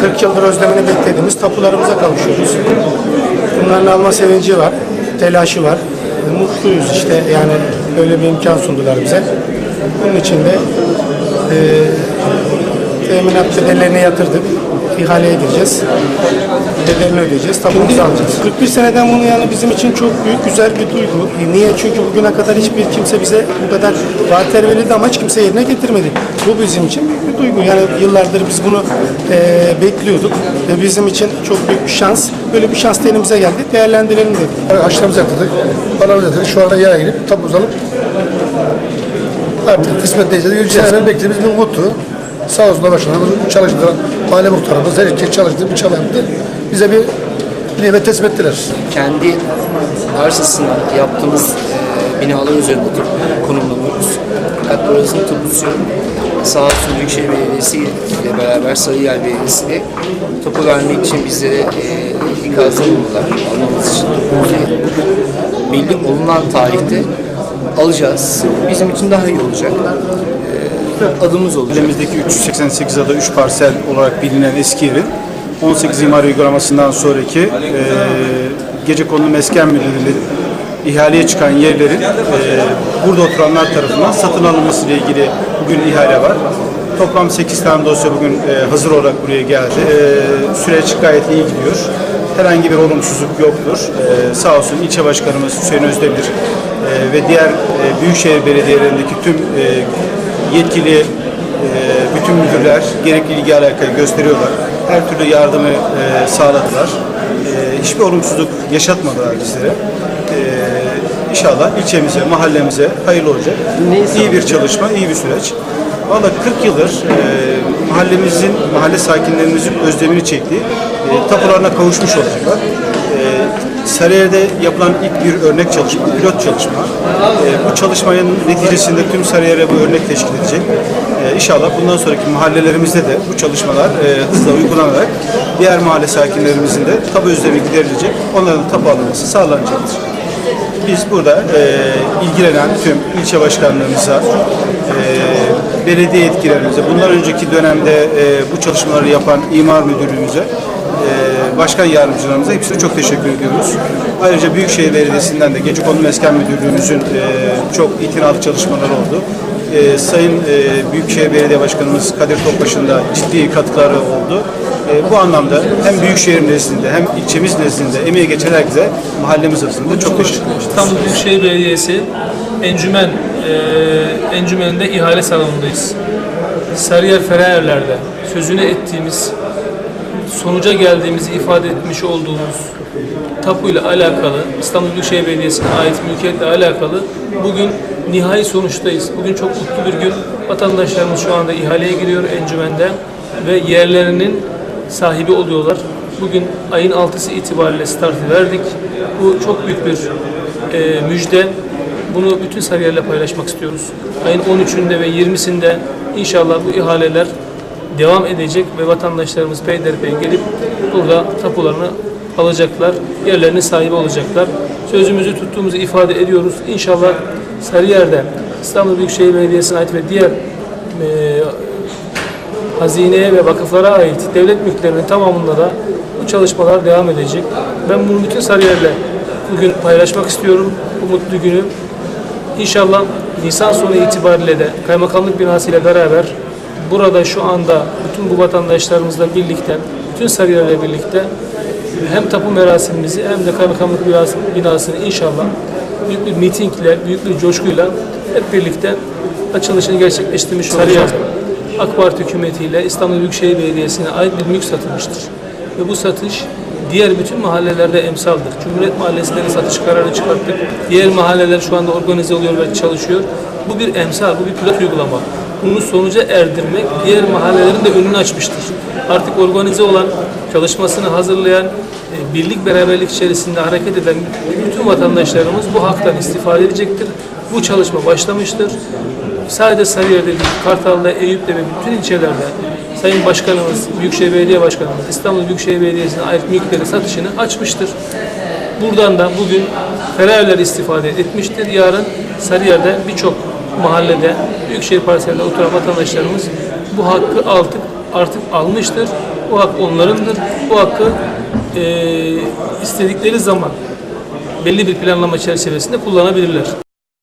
40 yıldır özlemini beklediğimiz tapularımıza kavuşuyoruz. Bunların alma sevinci var, telaşı var. Mutluyuz işte yani böyle bir imkan sundular bize. Bunun için de e, teminat bedellerini yatırdık. İhaleye gireceğiz. Bedelini ödeyeceğiz. Tapumuzu alacağız. 41 seneden bunu yani bizim için çok büyük, güzel bir duygu. E, Niye? Çünkü bugüne kadar hiçbir kimse bize bu kadar vaatler verildi ama hiç kimse yerine getirmedi. Bu bizim için büyük bir duygu. Yani yıllardır biz bunu e, bekliyorduk. Ve bizim için çok büyük bir şans. Böyle bir şans da elimize geldi. Değerlendirelim dedik. Aşılarımızı yaptırdık, paramızı yatırdık. Şu anda yaya girip tapumuzu alıp artık kısmet neyse de yürüyeceğiz. Yani beklediğimiz bir umuttu. Sağ olsunlar başkanımız, çalıştıran mahalle muhtarımız, herkes çalıştı, bir yaptı. Bize bir nimet teslim ettiler. kendi arsasında yaptığımız e, binalar üzerinde konumlanıyoruz. Fakat burasının tapusu yok. Sağ olsun Büyükşehir Belediyesi ile beraber Sarıyer Belediyesi de tapu vermek için bizlere e, ikazda bulundular. Almamız için bildik olunan tarihte alacağız. Bizim için daha iyi olacak. Adımız olacak. Elimizdeki 388 ada 3 parsel olarak bilinen eski yerin 18 imar uygulamasından sonraki e, gece konulu mesken müdürlüğü ihaleye çıkan yerlerin e, burada oturanlar tarafından satın alınması ile ilgili bugün ihale var. Toplam 8 tane dosya bugün e, hazır olarak buraya geldi. E, süreç gayet iyi gidiyor. Herhangi bir olumsuzluk yoktur. E, sağ olsun ilçe başkanımız Hüseyin Özdemir e, ve diğer e, büyükşehir belediyelerindeki tüm e, yetkili e, bütün müdürler gerekli ilgi alakayı gösteriyorlar. Her türlü yardımı e, sağladılar. E, hiçbir olumsuzluk yaşatmadılar bizlere. E, inşallah ilçemize, mahallemize hayırlı olacak. iyi bir çalışma, iyi bir süreç. Valla 40 yıldır e, mahallemizin, mahalle sakinlerimizin özlemini çektiği e, tapularına kavuşmuş olacaklar. E, Sarıyer'de yapılan ilk bir örnek çalışma, pilot çalışma. E, bu çalışmanın neticesinde tüm Sarıyer'e bu örnek teşkil edecek. E, inşallah bundan sonraki mahallelerimizde de bu çalışmalar e, hızla uygulanarak diğer mahalle sakinlerimizin de tapu özlemi giderilecek, onların tapu alınması sağlanacaktır. Biz burada e, ilgilenen tüm ilçe başkanlarımıza, e, belediye yetkilerimize, bundan önceki dönemde e, bu çalışmaları yapan imar müdürlüğümüze, e, başkan yardımcılarımıza hepsine çok teşekkür ediyoruz. Ayrıca Büyükşehir Belediyesi'nden de Gecekondu Mesken Müdürlüğümüzün e, çok itinalı çalışmaları oldu. E, Sayın e, Büyükşehir Belediye Başkanımız Kadir Topbaş'ın da ciddi katkıları oldu. E, bu anlamda hem Büyükşehir nezdinde hem ilçemiz nezdinde emeği geçen herkese mahallemiz adına çok teşekkür ederiz. İstanbul Büyükşehir Belediyesi Encümen e, Encümen'de ihale salonundayız. Sarıyer Ferayerler'de sözünü ettiğimiz, sonuca geldiğimizi ifade etmiş olduğumuz tapu ile alakalı, İstanbul Büyükşehir Belediyesi'ne ait mülkiyetle alakalı bugün nihai sonuçtayız. Bugün çok mutlu bir gün. Vatandaşlarımız şu anda ihaleye giriyor Encümen'de ve yerlerinin sahibi oluyorlar. Bugün ayın 6'sı itibariyle startı verdik. Bu çok büyük bir e, müjde. Bunu bütün Sarıyer'le paylaşmak istiyoruz. Ayın 13'ünde ve 20'sinde inşallah bu ihaleler devam edecek ve vatandaşlarımız peyderpey gelip burada tapularını alacaklar, yerlerinin sahibi olacaklar. Sözümüzü tuttuğumuzu ifade ediyoruz. İnşallah Sarıyer'de İstanbul Büyükşehir Belediyesi'ne ait ve diğer e, hazineye ve vakıflara ait devlet mülklerinin tamamında da bu çalışmalar devam edecek. Ben bunu bütün Sarıyer'le bugün paylaşmak istiyorum bu mutlu günü. İnşallah Nisan sonu itibariyle de kaymakamlık binasıyla beraber burada şu anda bütün bu vatandaşlarımızla birlikte, bütün Sarıyer'le birlikte hem tapu merasimimizi hem de kaymakamlık binası- binasını inşallah büyük bir mitingle, büyük bir coşkuyla hep birlikte açılışını gerçekleştirmiş olacağız. AK Parti hükümetiyle İstanbul Büyükşehir Belediyesi'ne ait bir mülk satılmıştır. Ve bu satış diğer bütün mahallelerde emsaldır. Cumhuriyet Mahallesi'nde de satış kararı çıkarttık. Diğer mahalleler şu anda organize oluyor ve çalışıyor. Bu bir emsal, bu bir pilot uygulama. Bunu sonuca erdirmek diğer mahallelerin de önünü açmıştır. Artık organize olan, çalışmasını hazırlayan, e, birlik beraberlik içerisinde hareket eden bütün vatandaşlarımız bu haktan istifade edecektir. Bu çalışma başlamıştır. Sadece Sarıyer'de değil, Kartal'da, Eyüp'te ve bütün ilçelerde Sayın Başkanımız, Büyükşehir Belediye Başkanımız İstanbul Büyükşehir Belediyesi'ne ait mülklerin satışını açmıştır. Buradan da bugün Ferayerler istifade etmiştir. Yarın Sarıyer'de birçok mahallede, Büyükşehir parselinde oturan vatandaşlarımız bu hakkı aldık, artık almıştır. Bu hak onlarındır. Bu hakkı e, istedikleri zaman belli bir planlama çerçevesinde kullanabilirler.